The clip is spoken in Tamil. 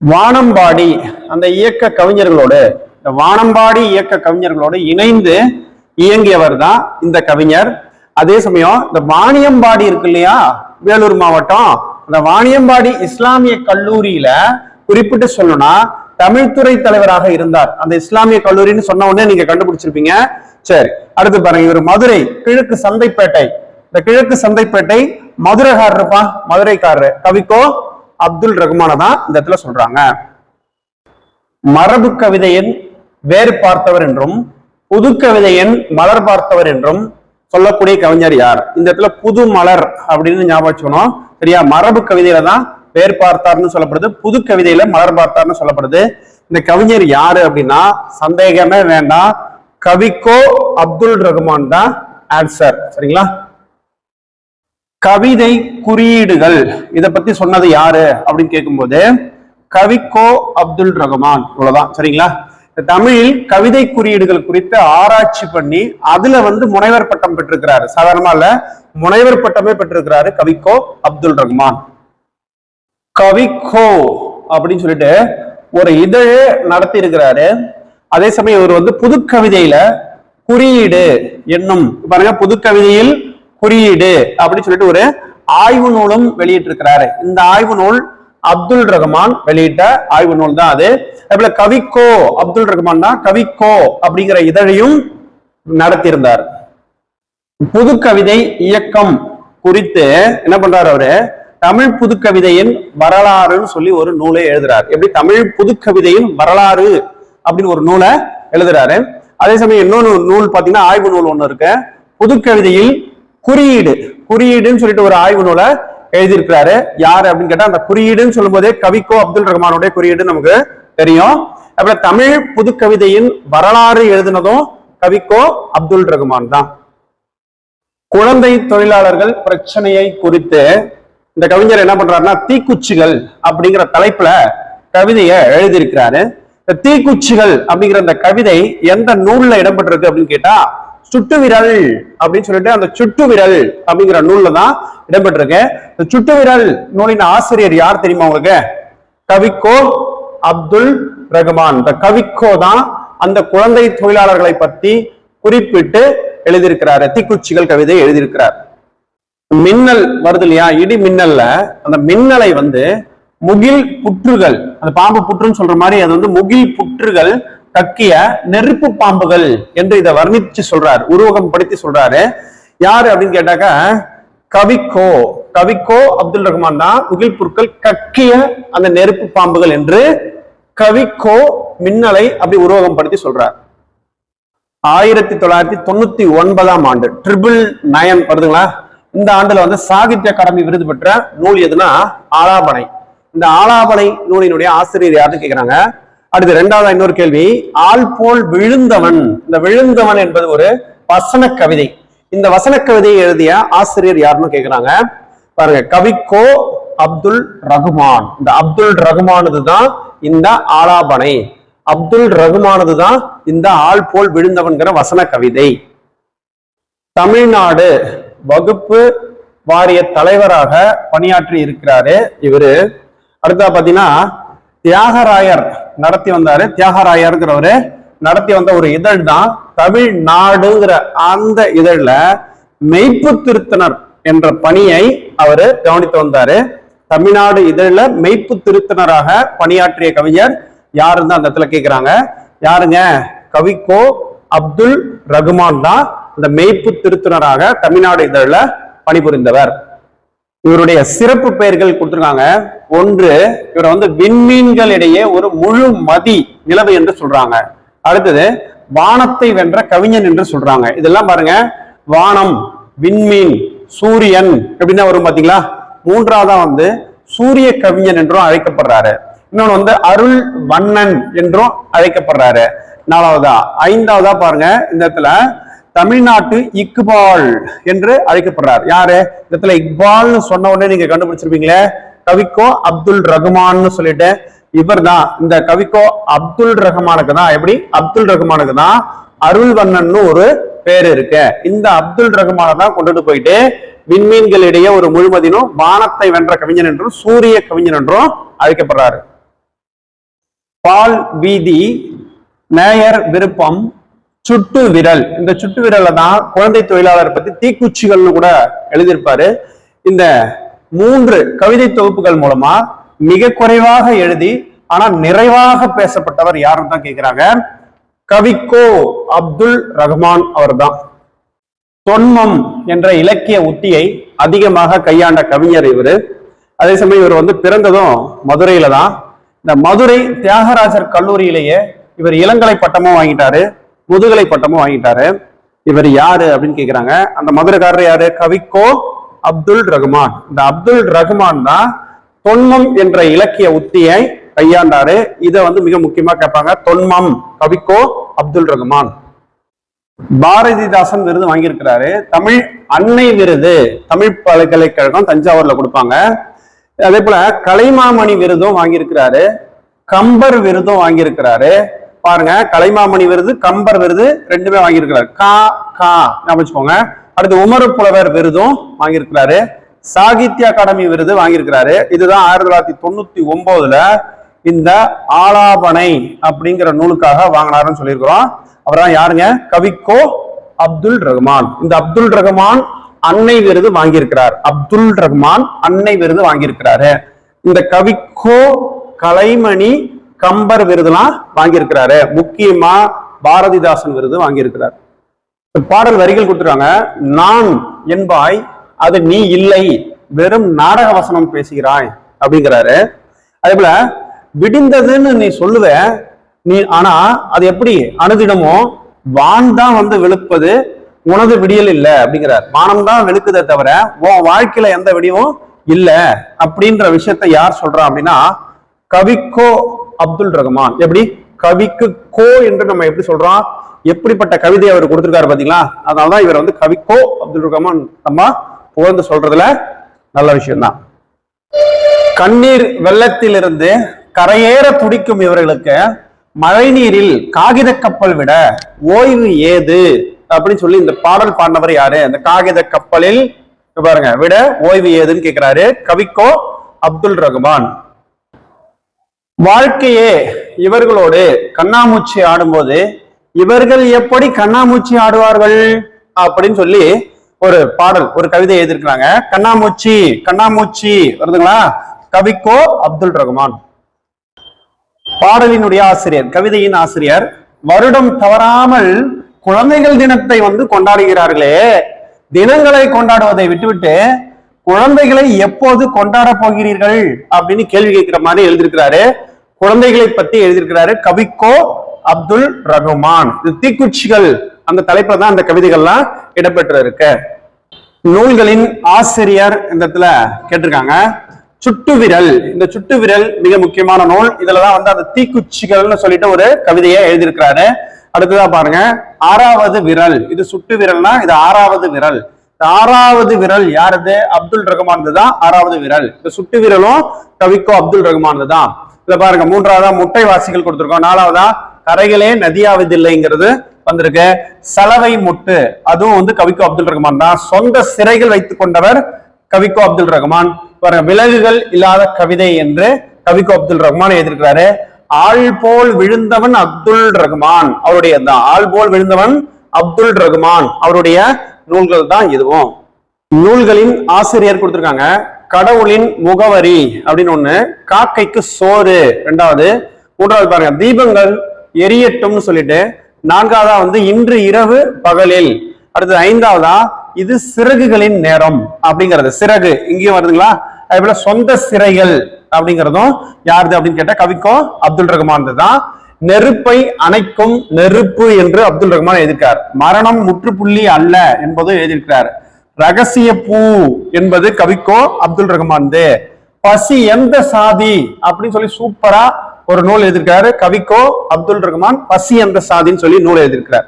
வானம்பாடி அந்த இயக்க கவிஞர்களோடு இந்த வானம்பாடி இயக்க கவிஞர்களோடு இணைந்து இயங்கியவர் தான் இந்த கவிஞர். அதே சமயம் இந்த வாணியம்பாடி இருக்கு இல்லையா வேலூர் மாவட்டம் அந்த வாணியம்பாடி இஸ்லாமிய கல்லூரியில குறிப்பிட்டு சொல்லணும்னா தமிழ்துறை தலைவராக இருந்தார். அந்த இஸ்லாமிய கல்லூரின்னு சொன்ன உடனே நீங்க கண்டுபிடிச்சிருப்பீங்க. சரி அடுத்து பாருங்க இவர் மதுரை கிழக்கு சந்தைப்பேட்டை. இந்த கிழக்கு சந்தைப்பேட்டை மதுரைக்காரர் இருப்பா மதுரைக்காரரு. கவிக்கோ அப்துல் ரகுமான தான் இந்த இடத்துல சொல்றாங்க. மரபு கவிதையின் வேறு பார்த்தவர் என்றும் புது கவிதையின் மலர் பார்த்தவர் என்றும் சொல்லக்கூடிய கவிஞர் யார்? இந்த இடத்துல புது மலர் அப்படின்னு ஞாபகம் வச்சுக்கணும். சரியா? மரபு கவிதையில தான் வேர் பார்த்தார்னு சொல்லப்படுது புது கவிதையில மலர் பார்த்தார்னு சொல்லப்படுது. இந்த கவிஞர் யாரு அப்படின்னா சந்தேகமே வேண்டாம். கவிக்கோ அப்துல் ரகுமான் தான் ஆன்சர் சரிங்களா? கவிதை குறியீடுகள். இதை பத்தி சொன்னது யாரு? அப்படின்னு கேட்கும்போது கவிக்கோ அப்துல் ரகுமான் இவ்வளவுதான். சரிங்களா? இந்த தமிழில் கவிதை குறியீடுகள் குறித்து ஆராய்ச்சி பண்ணி அதுல வந்து முனைவர் பட்டம் பெற்றிருக்கிறாரு. சாதாரணமா இல்ல முனைவர் பட்டமே பெற்றிருக்கிறாரு கவிக்கோ அப்துல் ரகுமான் கவிக்கோ அப்படின்னு சொல்லிட்டு ஒரு இதழே நடத்தி இருக்கிறாரு அதே சமயம் இவர் வந்து புது கவிதையில குறியீடு என்னும் பாருங்க புது கவிதையில் குறியீடு அப்படின்னு சொல்லிட்டு ஒரு ஆய்வு நூலும் வெளியிட்டிருக்கிறாரு. இந்த ஆய்வு நூல் அப்துல் ரஹ்மான் வெளியிட்ட ஆய்வு நூல் தான் அது. அதுபோல கவிக்கோ அப்துல் ரஹ்மான் தான் கவிக்கோ அப்படிங்கிற இதழையும் நடத்தியிருந்தார். புது கவிதை இயக்கம் குறித்து என்ன பண்றாரு அவரு? தமிழ் புது கவிதையின் வரலாறுன்னு சொல்லி ஒரு நூலை எழுதுறாரு. எப்படி? தமிழ் புது கவிதையின் வரலாறு அப்படின்னு ஒரு நூலை எழுதுறாரு. அதே சமயம் இன்னொரு நூல் பாத்தீங்கன்னா ஆய்வு நூல் ஒன்று இருக்கு. புதுக்கவிதையில் குறியீடு. குறியீடுன்னு சொல்லிட்டு ஒரு ஆய்வு நூலை எழுதியிருக்கிறாரு. யாரு அப்படின்னு கேட்டா அந்த குறியீடுன்னு சொல்லும் போதே கவிக்கோ அப்துல் ரஹ்மானுடைய குறியீடு நமக்கு தெரியும். அப்புறம் தமிழ் புது கவிதையின் வரலாறு எழுதினதும் கவிக்கோ அப்துல் ரகுமான் தான். குழந்தை தொழிலாளர்கள் பிரச்சனையை குறித்து இந்த கவிஞர் என்ன பண்றாருன்னா தீக்குச்சிகள் அப்படிங்கிற தலைப்புல கவிதையை எழுதியிருக்கிறாரு. இந்த தீக்குச்சிகள் அப்படிங்கிற அந்த கவிதை எந்த நூல்ல இடம்பெற்றிருக்கு அப்படின்னு கேட்டா சுட்டு விரல் அப்படின்னு சொல்லிட்டு அந்த சுட்டு விரல் அப்படிங்கிற நூல்ல தான் இடம்பெற்றிருக்கு. இந்த சுட்டு விரல் நூலின் ஆசிரியர் யார் தெரியுமா உங்களுக்கு? கவிக்கோ அப்துல் ரஹ்மான். இந்த கவிக்கோ தான் அந்த குழந்தை தொழிலாளர்களை பத்தி குறிப்பிட்டு எழுதியிருக்கிறார். தீக்குச்சிகள் கவிதை எழுதியிருக்கிறார். மின்னல் வருது இல்லையா? இடி மின்னல்ல அந்த மின்னலை வந்து முகில் புற்றுகள் அந்த பாம்பு புற்றுன்னு சொல்ற மாதிரி அது வந்து முகில் புற்றுகள் கக்கிய நெருப்பு பாம்புகள் என்று இதை வர்ணிச்சு சொல்றாரு உருவகம் படுத்தி சொல்றாரு. யாரு அப்படின்னு கேட்டாக்கா கவிக்கோ. கவிக்கோ அப்துல் ரஹ்மான் தான் உகில் பொருட்கள் கக்கிய அந்த நெருப்பு பாம்புகள் என்று கவிக்கோ மின்னலை அப்படி உருவகம் படுத்தி சொல்றார். ஆயிரத்தி தொள்ளாயிரத்தி தொண்ணூத்தி ஒன்பதாம் ஆண்டு ட்ரிபிள் நயன் வருதுங்களா? இந்த ஆண்டுல வந்து சாகித்ய அகாடமி விருது பெற்ற நூல் எதுனா ஆலாபனை. இந்த ஆலாபனை நூலினுடைய ஆசிரியர் யாருன்னு கேக்குறாங்க? அடுத்து ரெண்டாவது இன்னொரு கேள்வி. ஆள் போல் விழுந்தவன். இந்த விழுந்தவன் என்பது ஒரு வசன கவிதை. இந்த வசன கவிதையை எழுதிய ஆசிரியர் யாருன்னு கேக்குறாங்க? பாருங்க கவிக்கோ அப்துல் ரகுமான். இந்த அப்துல் ரகுமானது தான் இந்த ஆலாபனை அப்துல் ரகுமானது தான் இந்த ஆள் போல் விழுந்தவன்கிற வசன கவிதை. தமிழ்நாடு வகுப்பு வாரிய தலைவராக பணியாற்றி இருக்கிறாரு இவரு. அடுத்தா பாத்தீங்கன்னா தியாகராயர் நடத்தி வந்தாரு. தியாகராயருங்கிறவரு நடத்தி வந்த ஒரு இதழ் தான் தமிழ்நாடுங்கிற அந்த இதழ்ல மெய்ப்பு திருத்தனர் என்ற பணியை அவரு கவனித்து வந்தாரு. தமிழ்நாடு இதழில் மெய்ப்பு திருத்தனராக பணியாற்றிய கவிஞர் யாருன்னு அந்த இடத்துல கேக்குறாங்க. யாருங்க? கவிக்கோ அப்துல் ரகுமான் தான் இந்த மெய்ப்பு திருத்தினராக தமிழ்நாடு இதழில் பணிபுரிந்தவர். இவருடைய சிறப்பு பெயர்கள் கொடுத்திருக்காங்க. ஒன்று இவரை வந்து விண்மீன்களிடையே ஒரு முழு மதி நிலவு என்று சொல்றாங்க. அடுத்தது வானத்தை வென்ற கவிஞன் என்று சொல்றாங்க. இதெல்லாம் பாருங்க. வானம் விண்மீன் சூரியன் எப்படின்னா வரும் பாத்தீங்களா? மூன்றாவதா வந்து சூரிய கவிஞன் என்றும் அழைக்கப்படுறாரு. இன்னொன்று வந்து அருள் வண்ணன் என்றும் அழைக்கப்படுறாரு. நாலாவதா? ஐந்தாவதா பாருங்க. இந்த இடத்துல தமிழ்நாட்டு இக்பால் என்று அழைக்கப்படுறார். யாரு? இடத்துல இக்பால்னு சொன்ன உடனே நீங்க கண்டுபிடிச்சிருப்பீங்களே. கவிக்கோ அப்துல் ரகுமான்னு சொல்லிட்டு இவர் தான் இந்த கவிக்கோ அப்துல் ரஹ்மானுக்கு தான் எப்படி? அப்துல் ரஹ்மானுக்கு தான் அருள்வண்ணன்னு ஒரு பேர் இருக்கு. இந்த அப்துல் ரஹ்மான தான் கொண்டுட்டு போயிட்டு விண்மீன்களிடையே ஒரு முழுமதினும் வானத்தை வென்ற கவிஞன் என்றும் சூரிய கவிஞன் என்றும் அழைக்கப்படுறாரு. பால் வீதி நேயர் விருப்பம் சுட்டு விரல் இந்த சுட்டு விரலை தான் குழந்தை தொழிலாளர் பத்தி தீக்குச்சிகள்னு கூட எழுதியிருப்பாரு. இந்த மூன்று கவிதை தொகுப்புகள் மூலமா மிக குறைவாக எழுதி ஆனா நிறைவாக பேசப்பட்டவர் யாருன்னு தான் கேக்குறாங்க. கவிக்கோ அப்துல் ரஹ்மான் அவர்தான். தொன்மம் என்ற இலக்கிய உத்தியை அதிகமாக கையாண்ட கவிஞர் இவர். அதே சமயம் இவர் வந்து பிறந்ததும் மதுரையில தான். இந்த மதுரை தியாகராஜர் கல்லூரியிலேயே இவர் இளங்கலை பட்டமும் வாங்கிட்டாரு. முதுகலை பட்டமும் வாங்கிட்டாரு. இவர் யாரு அப்படின்னு கேக்குறாங்க. அந்த மதுரைக்காரர் யாரு? கவிக்கோ அப்துல் ரகுமான். இந்த அப்துல் ரகுமான் தான் தொன்மம் என்ற இலக்கிய உத்தியை கையாண்டாரு. இதை வந்து மிக முக்கியமா கேட்பாங்க தொன்மம் கவிக்கோ அப்துல் ரகுமான். பாரதிதாசன் விருது வாங்கியிருக்கிறாரு. தமிழ் அன்னை விருது தமிழ் பல்கலைக்கழகம் தஞ்சாவூர்ல கொடுப்பாங்க. அதே போல கலைமாமணி விருதும் வாங்கியிருக்கிறாரு. கம்பர் விருதும் வாங்கியிருக்கிறாரு. பாருங்க கலைமாமணி விருது கம்பர் விருது ரெண்டுமே வாங்கியிருக்கிறார். கா கா ஞாபகம் வச்சுக்கோங்க. அடுத்து உமரு புலவர் விருதும் வாங்கியிருக்கிறாரு. சாகித்ய அகாடமி விருது வாங்கியிருக்கிறாரு. இதுதான் ஆயிரத்தி தொள்ளாயிரத்தி தொண்ணூத்தி ஒன்பதுல இந்த ஆலாபனை அப்படிங்கிற நூலுக்காக வாங்கினாருன்னு சொல்லியிருக்கிறோம். அவர் தான் யாருங்க? கவிக்கோ அப்துல் ரஹ்மான். இந்த அப்துல் ரஹ்மான் அன்னை விருது வாங்கியிருக்கிறார். அப்துல் ரஹ்மான் அன்னை விருது வாங்கியிருக்கிறாரு. இந்த கவிக்கோ கலைமணி கம்பர் விருதுலாம் வாங்கியிருக்கிறாரு. முக்கியமா பாரதிதாசன் விருது வாங்கியிருக்கிறார். பாடல் வரிகள் கொடுத்துருவாங்க நான் என்பாய் அது நீ இல்லை வெறும் நாடக வசனம் பேசுகிறாய் அப்படிங்கிறாரு. அதே போல விடிந்ததுன்னு நீ சொல்லுவ நீ ஆனா அது எப்படி அனுதினமோ வான் தான் வந்து வெளுப்பது உனது விடியல் இல்லை அப்படிங்கிறார். வானம் தான் வெளுக்குதே தவிர உன் வாழ்க்கையில எந்த விடியும் இல்லை அப்படின்ற விஷயத்த யார் சொல்றா அப்படின்னா கவிக்கோ அப்துல் ரஹ்மான். எப்படி? கவிக்கு கோ என்று நம்ம எப்படி சொல்றோம்? எப்படிப்பட்ட கவிதை அவர் கொடுத்திருக்காரு பாத்தீங்களா? அதனாலதான் இவர் வந்து கவிக்கோ அப்துல் ரஹ்மான் நம்ம புகழ்ந்து சொல்றதுல நல்ல விஷயம்தான். கண்ணீர் வெள்ளத்திலிருந்து கரையேற துடிக்கும் இவர்களுக்கு மழைநீரில் காகித கப்பல் விட ஓய்வு ஏது? அப்படின்னு சொல்லி இந்த பாடல் பாடினவர் யாரு? இந்த காகித கப்பலில் பாருங்க விட ஓய்வு ஏதுன்னு கேட்கிறாரு கவிக்கோ அப்துல் ரஹ்மான். வாழ்க்கையே இவர்களோடு கண்ணாமூச்சி ஆடும்போது இவர்கள் எப்படி கண்ணாமூச்சி ஆடுவார்கள் அப்படின்னு சொல்லி ஒரு பாடல் ஒரு கவிதை எழுதியிருக்கிறாங்க. கண்ணாமூச்சி கண்ணாமூச்சி வருதுங்களா? கவிக்கோ அப்துல் ரகுமான். பாடலினுடைய ஆசிரியர் கவிதையின் ஆசிரியர் வருடம் தவறாமல் குழந்தைகள் தினத்தை வந்து கொண்டாடுகிறார்களே. தினங்களை கொண்டாடுவதை விட்டுவிட்டு குழந்தைகளை எப்போது கொண்டாட போகிறீர்கள் அப்படின்னு கேள்வி கேட்கிற மாதிரி எழுதியிருக்கிறாரு. குழந்தைகளை பத்தி எழுதியிருக்கிறாரு கவிக்கோ அப்துல் ரகுமான். இது தீக்குச்சிகள். அந்த தலைப்புல தான் அந்த கவிதைகள்லாம் இடம்பெற்று இருக்கு நூல்களின் ஆசிரியர் இந்த இடத்துல கேட்டிருக்காங்க. சுட்டு விரல் இந்த சுட்டு விரல் மிக முக்கியமான நூல். இதுலதான் வந்து அந்த தீக்குச்சிகள்னு சொல்லிட்டு ஒரு கவிதையை எழுதியிருக்கிறாரு. அடுத்ததா பாருங்க. ஆறாவது விரல். இது சுட்டு விரல்னா இது ஆறாவது விரல். இந்த ஆறாவது விரல் யாரது? அப்துல் ரகுமான் தான் ஆறாவது விரல். இந்த சுட்டு விரலும் கவிக்கோ அப்துல் ரகுமான் தான். இதுல பாருங்க மூன்றாவதா முட்டை வாசிகள் கொடுத்துருக்கோம். நாலாவதா கரைகளே நதியாவதில்லைங்கிறது வந்திருக்கு. சலவை முட்டு அதுவும் வந்து கவிக்கோ அப்துல் ரஹ்மான் தான். சொந்த சிறைகள் வைத்துக் கொண்டவர் கவிக்கோ அப்துல் ரஹ்மான். பாருங்க விலகுகள் இல்லாத கவிதை என்று கவிக்கோ அப்துல் ரஹ்மான் எழுதியிருக்கிறாரு. ஆள் போல் விழுந்தவன் அப்துல் ரஹ்மான். அவருடைய தான் ஆள் போல் விழுந்தவன் அப்துல் ரஹ்மான். அவருடைய நூல்கள் தான் இதுவும். நூல்களின் ஆசிரியர் கொடுத்திருக்காங்க. கடவுளின் முகவரி அப்படின்னு ஒண்ணு. காக்கைக்கு சோறு. ரெண்டாவது மூன்றாவது பாருங்க. தீபங்கள் எரியட்டும்னு சொல்லிட்டு நான்காவதா வந்து இன்று இரவு பகலில். அடுத்து ஐந்தாவதா இது சிறகுகளின் நேரம் அப்படிங்கிறது. சிறகு இங்கேயும் வருதுங்களா? அதே போல சொந்த சிறைகள் அப்படிங்கிறதும் யாருது அப்படின்னு கேட்டா கவிக்கோ அப்துல் ரஹ்மான் தான். நெருப்பை அணைக்கும் நெருப்பு என்று அப்துல் ரஹ்மான் எழுதியிருக்கார். மரணம் முற்றுப்புள்ளி அல்ல என்பதும் எழுதியிருக்கிறார். ரகசிய பூ என்பது கவிக்கோ அப்துல் ரஹ்மான் பசி எந்த சாதி? அப்படின்னு சொல்லி சூப்பரா ஒரு நூல் எழுதியிருக்காரு கவிக்கோ அப்துல் ரஹ்மான் பசி எந்த சாதின்னு சொல்லி நூல் எழுதியிருக்கிறார்.